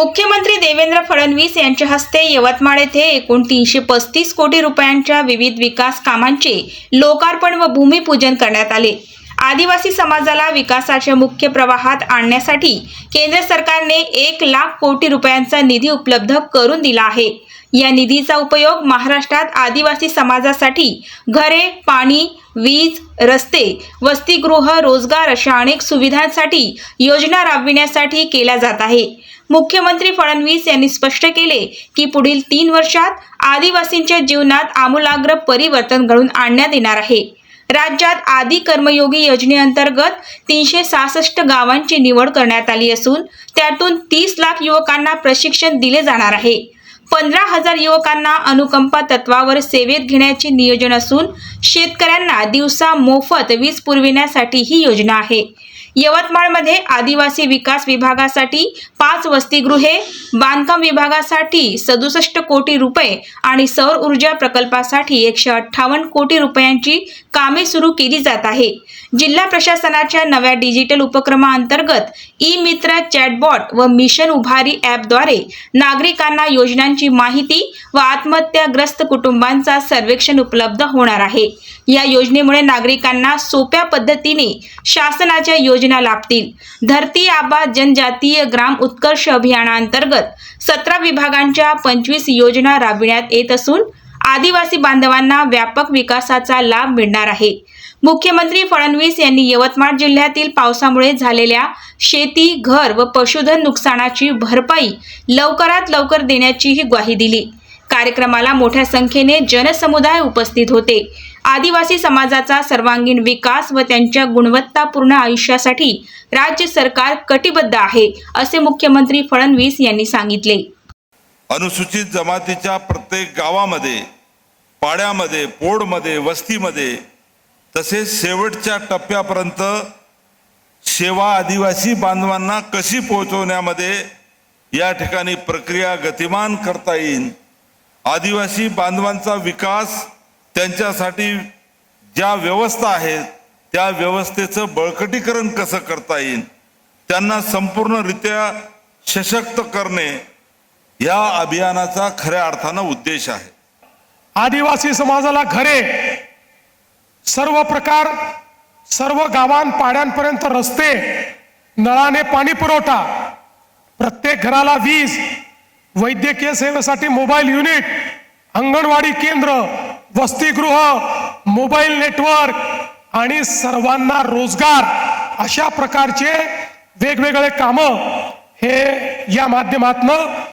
मुख्यमंत्री देवेंद्र फडणवीस यांच्या हस्ते यवतमाळ येथे एकूण तीनशे पस्तीस कोटी रुपयांच्या विविध विकास कामांचे लोकार्पण व भूमिपूजन करण्यात आले. आदिवासी समाजाला विकासाच्या मुख्य प्रवाहात आणण्यासाठी केंद्र सरकारने एक लाख कोटी रुपयांचा निधी उपलब्ध करून दिला आहे. या निधीचा उपयोग महाराष्ट्रात आदिवासी समाजासाठी घरे पाणी वीज रस्ते वसतिगृह रोजगार अशा अनेक सुविधांसाठी योजना राबविण्यासाठी केला जात आहे. मुख्यमंत्री फडणवीस यांनी स्पष्ट केले की पुढील तीन वर्षात आदिवासींच्या जीवनात आमूलाग्र परिवर्तन घडून आणण्यात येणार आहे. राज्यात आदी कर्मयोगी योजनेअंतर्गत तीनशे सहासष्ट गावांची निवड करण्यात आली असून त्यातून तीस लाख युवकांना प्रशिक्षण दिले जाणार आहे. पंधरा हजार युवकांना अनुकंपा तत्वावर सेवेत घेण्याचे नियोजन असून शेतकऱ्यांना दिवसा मोफत वीज पुरविण्यासाठी ही योजना आहे. यवतमाळमध्ये आदिवासी विकास विभागासाठी पाच वसतिगृहे बांधकाम विभागासाठी सदुसष्ट कोटी रुपये आणि सौर ऊर्जा प्रकल्पासाठी एकशे अठ्ठावन्न कोटी रुपयांची कामे सुरू केली जात आहे. जिल्हा प्रशासनाच्या नव्या डिजिटल उपक्रमाअंतर्गत ई मित्र चॅटबॉट व मिशन उभारी ॲपद्वारे नागरिकांना योजनांची माहिती व आत्महत्याग्रस्त कुटुंबांचा सर्वेक्षण उपलब्ध होणार आहे. या योजनेमुळे नागरिकांना सोप्या पद्धतीने शासनाच्या योजना लाभतील. धरती आबा जनजातीय ग्राम उत्कर्ष अभियानाअंतर्गत सतरा विभागांच्या पंचवीस योजना राबविण्यात येत असून आदिवासी बांधवांना व्यापक विकासाचा लाभ मिळणार आहे. मुख्यमंत्री फडणवीस यांनी यवतमाळ जिल्ह्यातील पावसामुळे झालेल्या शेती घर व पशुधन नुकसानाची भरपाई लवकरात लवकर देण्याचीही ग्वाही दिली. कार्यक्रमाला मोठ्या संख्येने जनसमुदाय उपस्थित होते. आदिवासी समाजाचा सर्वांगीण विकास व त्यांच्या गुणवत्तापूर्ण आयुष्यासाठी राज्य सरकार कटिबद्ध आहे असे मुख्यमंत्री फडणवीस यांनी सांगितले. अनुसूचित जमातीच्या प्रत्येक गावामध्ये पाड्यामध्ये पोडमध्ये वस्तीमध्ये तसेच शेवटच्या टप्प्यापर्यंत सेवा आदिवासी बांधवांना कशी पोहोचवण्यामध्ये या ठिकाणी प्रक्रिया गतिमान करता येईल? आदिवासी बांधवांचा विकास त्यांच्यासाठी ज्या व्यवस्था आहेत त्या व्यवस्थेचं बळकटीकरण कसं करता येईल? त्यांना संपूर्णरित्या सशक्त करणे या अभियानाचा खऱ्या अर्थानं उद्देश आहे. आदिवासी समाजाला घरे सर्व प्रकार सर्व गावांपाड्यांपर्यंत रस्ते नळाने पाणी पुरवठा प्रत्येक घराला वीज वैद्यकीय सेवेसाठी मोबाईल युनिट अंगणवाडी केंद्र वसतिगृह मोबाईल नेटवर्क आणि सर्वांना रोजगार अशा प्रकारचे वेगवेगळे कामं हे या माध्यमातनं